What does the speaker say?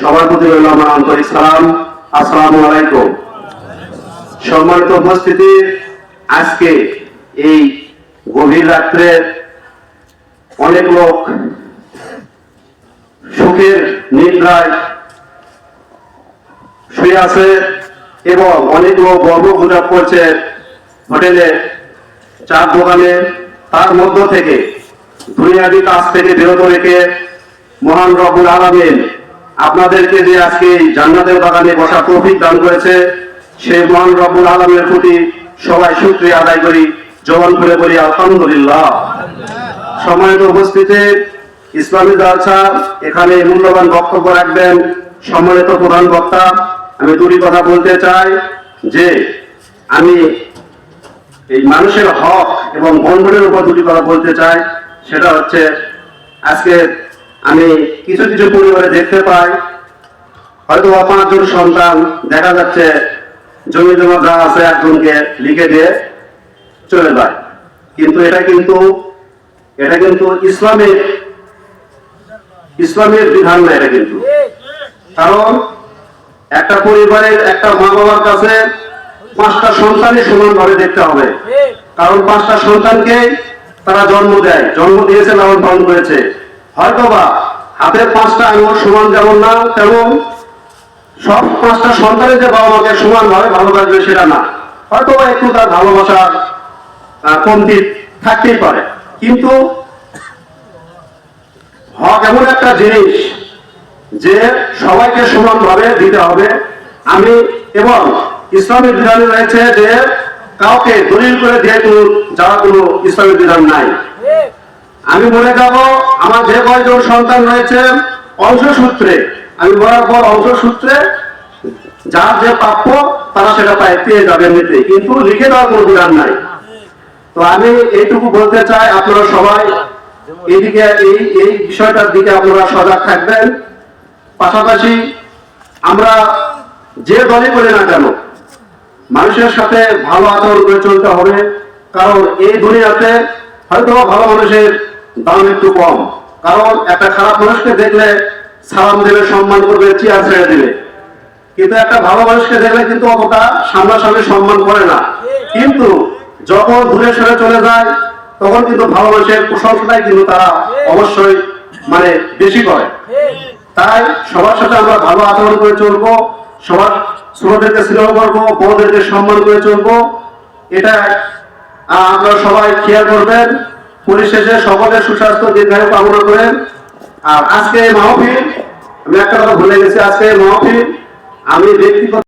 সবার প্রতি রইল আমার আন্তরিক সালাম। আসসালামু আলাইকুম। সম্মানিত উপস্থিতি, আজকে এই গভীর রাত্রে অনেক লোক সুখের নিদ্রায় শুয়ে আছে এবং অনেক লোক গর্ব গুজব করছে হোটেলে, চার দোকানে। তার মধ্য থেকে দুনিয়াবি কাজ থেকে বিরত রেখে মহান রবুল আলমিন আপনাদেরকে যে আজকে জান্নাতের বাগানে বসা তৌফিক দান করেছে, সেই মহান রব্বুল আলমের প্রতি সবাই শুক্রিয়া আদায় করি, জবান করে বলি, আলহামদুলিল্লাহ। সম্মানিত উপস্থিতি, ইসলামী জালসা এখানে মূল্যবান বক্তব্য রাখবেন সম্মানিত প্রধান বক্তা। আমি দুটি কথা বলতে চাই, যে আমি এই মানুষের হক এবং বন্ধনের উপর দুটি কথা বলতে চাই, সেটা হচ্ছে আজকে আমি কিছু কিছু পরিবারে দেখতে পাই। হয়তো পাঁচজন সন্তান দেখা যাচ্ছে, জমি জমা যা আছে একজনকে লিখে দিয়ে চলে যায়। কিন্তু এটা কিন্তু এটা কিন্তু ইসলামের ইসলামের বিধান না এটা কিন্তু। কারণ একটা পরিবারের একটা মা বাবার কাছে পাঁচটা সন্তানই সমানভাবে দেখতে হবে। কারণ পাঁচটা সন্তানকে তারা জন্ম দেয়, জন্ম দিয়েছে, লালন পালন করেছে। হয়তোবা হাতের পাঁচটা আঙুল সমান যেমন না, তেমন সব পাঁচটা সন্তানের যে বাবা মাকে সেটা না। একটু তার ভালোবাসার কমতি থাকতেই পারে। কিন্তু হক এমন একটা জিনিস যে সবাইকে সমানভাবে দিতে হবে। আমি এবং ইসলামের বিধানে রয়েছে যে কাউকে দলিল করে দিয়ে কোনো কোনো ইসলামের বিধান নাই। আমি মনে যাব, আমার যে কয়জন সন্তান রয়েছে, অংশসূত্রে, আমি বলার পর অংশসূত্রে যার যে প্রাপ্য, তারা সেটা পায়, পেয়ে যাবে এমনিতে কিন্তু লিখে দেওয়ার কোনো বিধান নাই। তো আমি এইটুকু বলতে চাই, আপনারা সবাই এইদিকে এই এই বিষয়টার দিকে আপনারা সজাগ থাকবেন। পাশাপাশি আমরা যে দলই করি না কেন, মানুষের সাথে ভালো আচরণ করে চলতে হবে। কারণ এই দুনিয়াতে হয়তো ভালো মানুষের দাম একটু কম। কারণ একটা খারাপ মানুষকে দেখলে সালাম দেবে সম্মান করবে, চেয়ার ছেড়ে দিবে। কিন্তু একটা ভালো মানুষকে দেখলে কিন্তু অতটা সামনাসামনি সম্মান করে না। কিন্তু যখন দূরে সরে চলে যায়, তখন কিন্তু ভালো মানুষের প্রশংসাটাই কিন্তু তারা অবশ্যই মানে বেশি করে। তাই সবার সাথে আমরা ভালো আচরণ করে চলবো, সবার ছোটদেরকে স্নেহ করব, বড়দেরকে সম্মান করে চলবো। এটা আপনারা সবাই খেয়াল করবেন। পরিশেষে সকলের সুস্বাস্থ্য, দীর্ঘায়ু কামনা করেন আর আজকে মাহফিল, আমি একটা কথা ভুলে গেছি, আজকে মাহফিল আমি ব্যক্তিগত